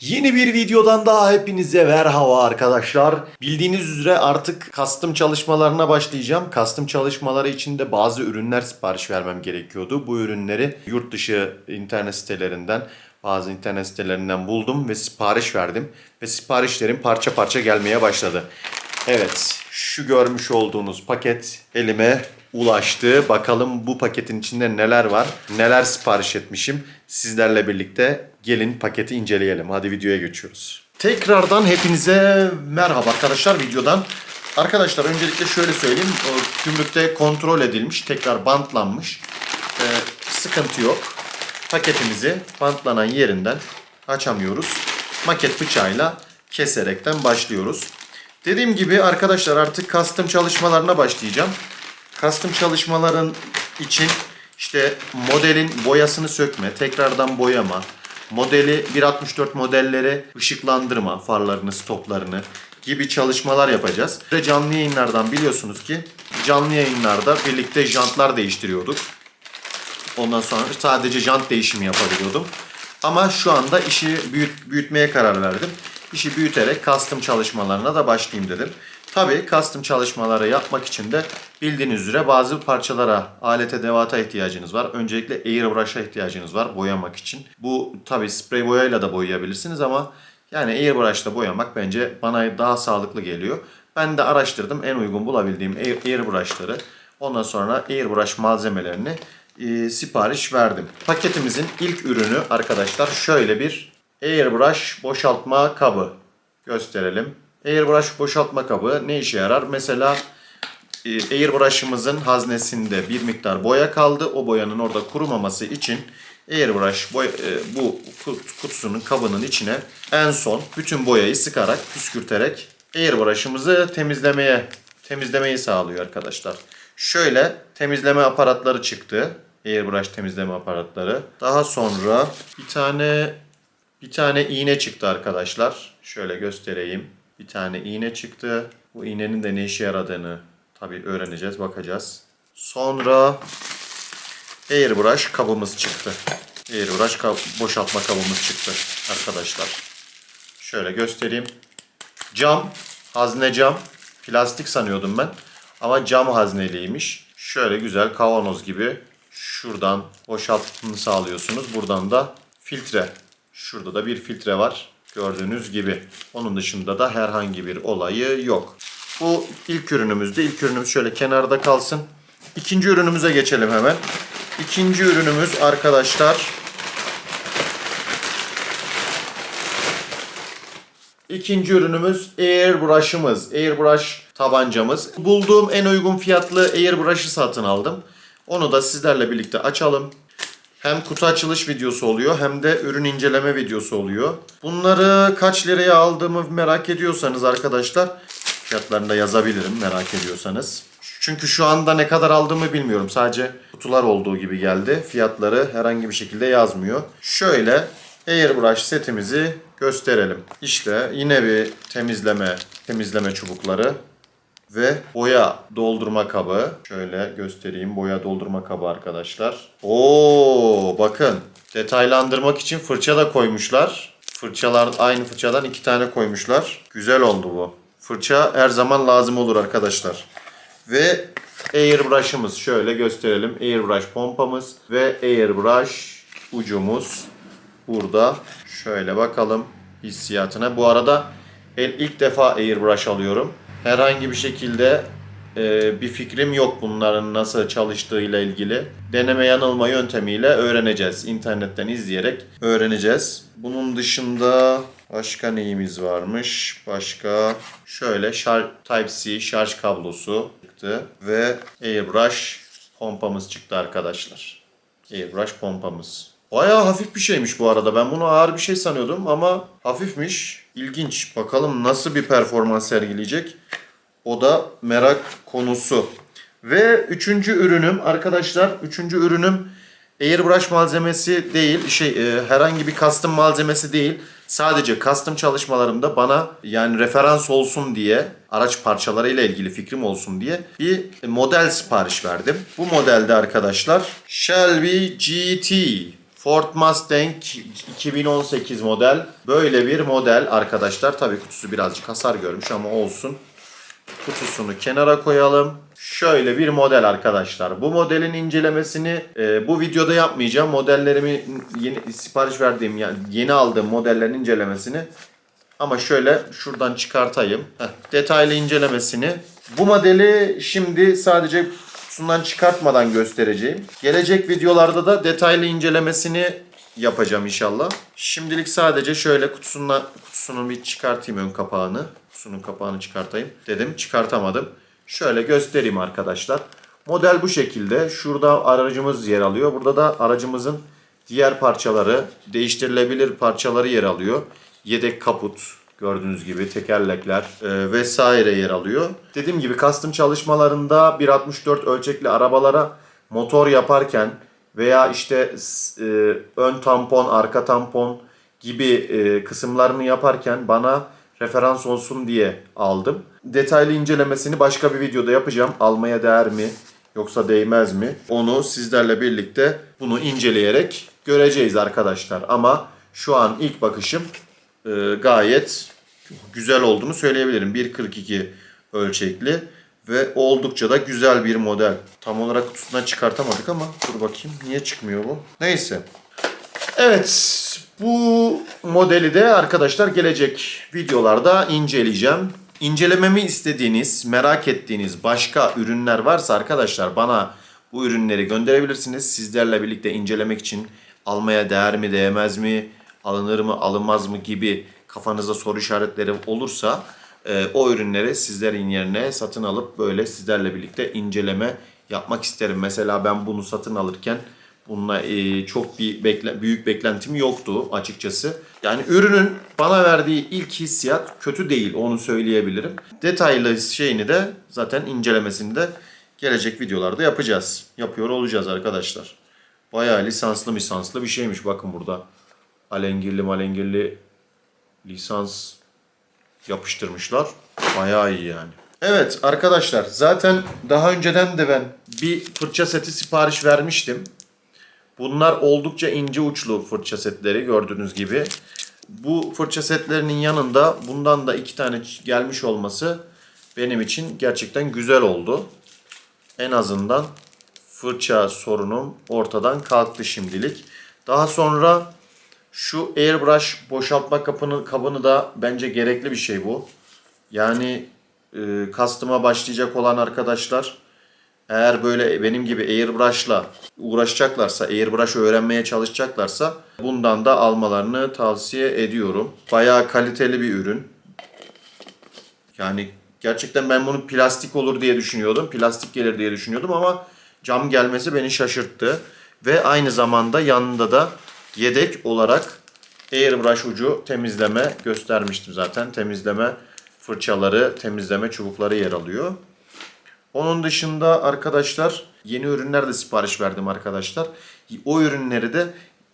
Yeni bir videodan daha hepinize merhaba arkadaşlar. Bildiğiniz üzere artık custom çalışmalarına başlayacağım. Custom çalışmaları için de bazı ürünler sipariş vermem gerekiyordu. Bu ürünleri yurt dışı internet sitelerinden, bazı internet sitelerinden buldum ve sipariş verdim. Ve siparişlerim parça parça gelmeye başladı. Evet, şu görmüş olduğunuz paket elime ulaştı. Bakalım bu paketin içinde neler var, neler sipariş etmişim. Sizlerle birlikte gelin paketi inceleyelim. Hadi videoya geçiyoruz. Tekrardan hepinize merhaba arkadaşlar videodan. Arkadaşlar öncelikle şöyle söyleyeyim. Gümrükte kontrol edilmiş, tekrar bantlanmış. Ee, sıkıntı yok. Paketimizi bantlanan yerinden açamıyoruz. Maket bıçağıyla keserekten başlıyoruz. Dediğim gibi arkadaşlar artık custom çalışmalarına başlayacağım. Custom çalışmaların için işte modelin boyasını sökme, tekrardan boyama, modeli 1.64 modelleri ışıklandırma, farlarını, stoplarını gibi çalışmalar yapacağız. Ve canlı yayınlardan biliyorsunuz ki canlı yayınlarda birlikte jantlar değiştiriyorduk. Ondan sonra sadece jant değişimi yapabiliyordum. Ama şu anda işi büyüt, büyütmeye karar verdim. İşi büyüterek custom çalışmalarına da başlayayım dedim. Tabii custom çalışmaları yapmak için de bildiğiniz üzere bazı parçalara, alete devata ihtiyacınız var. Öncelikle airbrush'a ihtiyacınız var boyamak için. Bu tabii sprey boyayla da boyayabilirsiniz ama yani airbrush'la boyamak bence bana daha sağlıklı geliyor. Ben de araştırdım en uygun bulabildiğim air- airbrush'ları. Ondan sonra airbrush malzemelerini e, sipariş verdim. Paketimizin ilk ürünü arkadaşlar şöyle bir airbrush boşaltma kabı gösterelim. Airbrush boşaltma kabı ne işe yarar? Mesela airbrush'ımızın haznesinde bir miktar boya kaldı. O boyanın orada kurumaması için airbrush boy, e, bu kut- kutusunun kabının içine en son bütün boyayı sıkarak, püskürterek airbrush'ımızı temizlemeye temizlemeyi sağlıyor arkadaşlar. Şöyle temizleme aparatları çıktı. Airbrush temizleme aparatları. Daha sonra bir tane bir tane iğne çıktı arkadaşlar. Şöyle göstereyim. Bir tane iğne çıktı. Bu iğnenin de ne işe yaradığını tabii öğreneceğiz, bakacağız. Sonra airbrush kabımız çıktı. Airbrush kab- boşaltma kabımız çıktı arkadaşlar. Şöyle göstereyim. Cam, hazne cam. Plastik sanıyordum ben. Ama cam hazneliymiş. Şöyle güzel kavanoz gibi. Şuradan boşaltımını sağlıyorsunuz. Buradan da filtre. Şurada da bir filtre var. Gördüğünüz gibi. Onun dışında da herhangi bir olayı yok. Bu ilk ürünümüzdü. İlk ürünümüz şöyle kenarda kalsın. İkinci ürünümüze geçelim hemen. İkinci ürünümüz arkadaşlar İkinci ürünümüz airbrush'ımız. Airbrush tabancamız. Bulduğum en uygun fiyatlı airbrush'ı satın aldım. Onu da sizlerle birlikte açalım. Hem kutu açılış videosu oluyor hem de ürün inceleme videosu oluyor. Bunları kaç liraya aldığımı merak ediyorsanız arkadaşlar fiyatlarını da yazabilirim merak ediyorsanız. Çünkü şu anda ne kadar aldığımı bilmiyorum. Sadece kutular olduğu gibi geldi. Fiyatları herhangi bir şekilde yazmıyor. Şöyle airbrush setimizi gösterelim. İşte yine bir temizleme temizleme çubukları ve boya doldurma kabı. Şöyle göstereyim boya doldurma kabı arkadaşlar. Oo bakın detaylandırmak için fırça da koymuşlar. Fırçalar aynı fırçadan iki tane koymuşlar. Güzel oldu bu. Fırça her zaman lazım olur arkadaşlar. Ve airbrush'ımız şöyle gösterelim. Airbrush pompamız ve airbrush ucumuz burada. Şöyle bakalım hissiyatına. Bu arada ilk defa airbrush alıyorum. Herhangi bir şekilde e, bir fikrim yok bunların nasıl çalıştığıyla ilgili. Deneme yanılma yöntemiyle öğreneceğiz. İnternetten izleyerek öğreneceğiz. Bunun dışında başka neyimiz varmış? Başka şöyle şarj Type-C şarj kablosu çıktı ve airbrush pompamız çıktı arkadaşlar. Airbrush pompamız. Bayağı hafif bir şeymiş bu arada. Ben bunu ağır bir şey sanıyordum ama hafifmiş. İlginç. Bakalım nasıl bir performans sergileyecek. O da merak konusu. Ve üçüncü ürünüm arkadaşlar. Üçüncü ürünüm airbrush malzemesi değil. Şey e, herhangi bir custom malzemesi değil. Sadece custom çalışmalarımda bana yani referans olsun diye araç parçalarıyla ilgili fikrim olsun diye bir model sipariş verdim. Bu modelde arkadaşlar Shelby GT Ford Mustang 2018 model. Böyle bir model arkadaşlar. Tabii kutusu birazcık hasar görmüş ama olsun. Kutusunu kenara koyalım. Şöyle bir model arkadaşlar. Bu modelin incelemesini e, bu videoda yapmayacağım. Modellerimi yeni sipariş verdiğim yani yeni aldığım modellerin incelemesini ama şöyle şuradan çıkartayım. Heh, detaylı incelemesini. Bu modeli şimdi sadece kutusundan çıkartmadan göstereceğim. Gelecek videolarda da detaylı incelemesini yapacağım inşallah. Şimdilik sadece şöyle kutusundan kutusunu bir çıkartayım ön kapağını. Kutusunun kapağını çıkartayım dedim. Çıkartamadım. Şöyle göstereyim arkadaşlar. Model bu şekilde. Şurada aracımız yer alıyor. Burada da aracımızın diğer parçaları, değiştirilebilir parçaları yer alıyor. Yedek kaput gördüğünüz gibi tekerlekler e, vesaire yer alıyor. Dediğim gibi custom çalışmalarında 1.64 ölçekli arabalara motor yaparken veya işte e, ön tampon, arka tampon gibi e, kısımlarını yaparken bana referans olsun diye aldım. Detaylı incelemesini başka bir videoda yapacağım. Almaya değer mi yoksa değmez mi? Onu sizlerle birlikte bunu inceleyerek göreceğiz arkadaşlar. Ama şu an ilk bakışım e, gayet güzel olduğunu söyleyebilirim. 1.42 ölçekli ve oldukça da güzel bir model. Tam olarak kutusundan çıkartamadık ama dur bakayım niye çıkmıyor bu? Neyse. Evet bu modeli de arkadaşlar gelecek videolarda inceleyeceğim. İncelememi istediğiniz, merak ettiğiniz başka ürünler varsa arkadaşlar bana bu ürünleri gönderebilirsiniz. Sizlerle birlikte incelemek için almaya değer mi, değmez mi, alınır mı, alınmaz mı gibi kafanızda soru işaretleri olursa e, o ürünleri sizlerin yerine satın alıp böyle sizlerle birlikte inceleme yapmak isterim. Mesela ben bunu satın alırken Bununla e, çok bir bekle, büyük beklentim yoktu açıkçası. Yani ürünün bana verdiği ilk hissiyat kötü değil onu söyleyebilirim. Detaylı şeyini de zaten incelemesini de gelecek videolarda yapacağız. Yapıyor olacağız arkadaşlar. Bayağı lisanslı lisanslı bir şeymiş bakın burada. Alengirli malengirli lisans yapıştırmışlar. Bayağı iyi yani. Evet arkadaşlar zaten daha önceden de ben bir fırça seti sipariş vermiştim. Bunlar oldukça ince uçlu fırça setleri gördüğünüz gibi. Bu fırça setlerinin yanında bundan da iki tane gelmiş olması benim için gerçekten güzel oldu. En azından fırça sorunum ortadan kalktı şimdilik. Daha sonra şu airbrush boşaltma kapını, kabını da bence gerekli bir şey bu. Yani e, customer'a başlayacak olan arkadaşlar eğer böyle benim gibi airbrush'la uğraşacaklarsa, airbrush öğrenmeye çalışacaklarsa bundan da almalarını tavsiye ediyorum. Bayağı kaliteli bir ürün. Yani gerçekten ben bunu plastik olur diye düşünüyordum. Plastik gelir diye düşünüyordum ama cam gelmesi beni şaşırttı. Ve aynı zamanda yanında da yedek olarak airbrush ucu temizleme göstermiştim zaten. Temizleme fırçaları, temizleme çubukları yer alıyor. Onun dışında arkadaşlar yeni ürünler de sipariş verdim arkadaşlar. O ürünleri de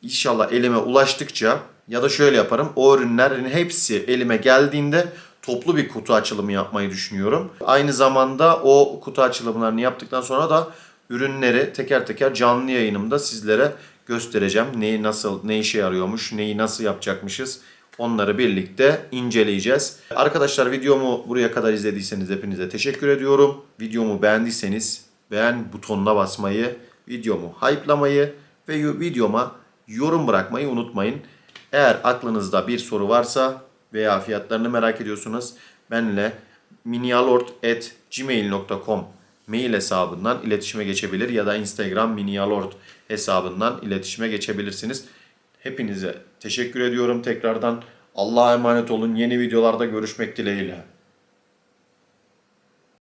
inşallah elime ulaştıkça ya da şöyle yaparım. O ürünlerin hepsi elime geldiğinde toplu bir kutu açılımı yapmayı düşünüyorum. Aynı zamanda o kutu açılımlarını yaptıktan sonra da ürünleri teker teker canlı yayınımda sizlere göstereceğim. Neyi nasıl, ne işe yarıyormuş, neyi nasıl yapacakmışız. Onları birlikte inceleyeceğiz. Arkadaşlar videomu buraya kadar izlediyseniz hepinize teşekkür ediyorum. Videomu beğendiyseniz beğen butonuna basmayı, videomu hype'lamayı ve videoma yorum bırakmayı unutmayın. Eğer aklınızda bir soru varsa veya fiyatlarını merak ediyorsunuz benimle minialord.gmail.com mail hesabından iletişime geçebilir ya da Instagram minialord hesabından iletişime geçebilirsiniz. Hepinize teşekkür ediyorum tekrardan. Allah'a emanet olun. Yeni videolarda görüşmek dileğiyle.